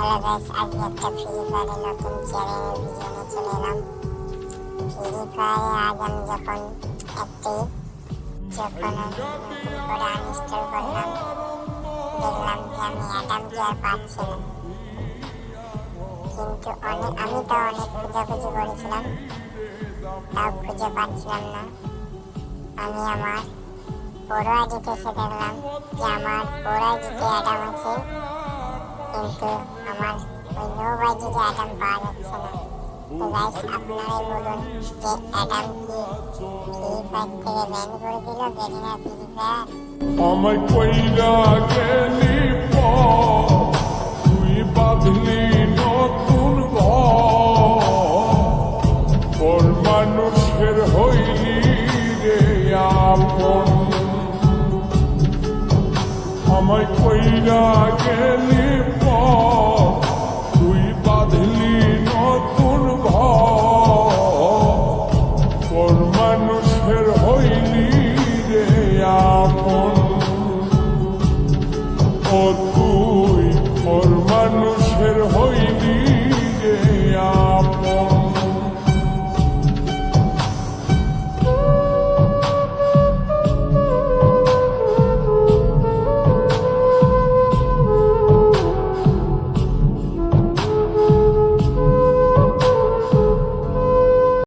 Hello guys আজকে একটা free ফায়ারের নতুন চ্যানেলের ভিডিও নিয়ে চলে এলাম। ফ্রি ফায়ারে আজ আমি যখন একটি যখন করে আনইনস্টল করলাম, দেখলাম যে আমি অ্যাডামকে আর পাচ্ছি কিন্তু অনেক আমি তো অনেক খোঁজাখুঁজি করেছিলাম, তাও খুঁজে পাচ্ছিলাম না। আমি আমার বড় আইডিতে এসে দেখলাম যে আমার বড় আইডিতে অ্যাডাম আছে। কিন্তু আমার ওই নো বাজেটে অ্যাডাম পাওয়া যাচ্ছে না। তো গাইস আপনারাই বলুন যে অ্যাডাম কি ফ্রি থেকে ব্যান করে দিল গেরিনা ফ্রি ফায়ার মানুষের হইলি রে আপন আমায় খৈরা গেলি তুই বাঁধলি নতুন ভর মানুষের হইলি রে আপন। ও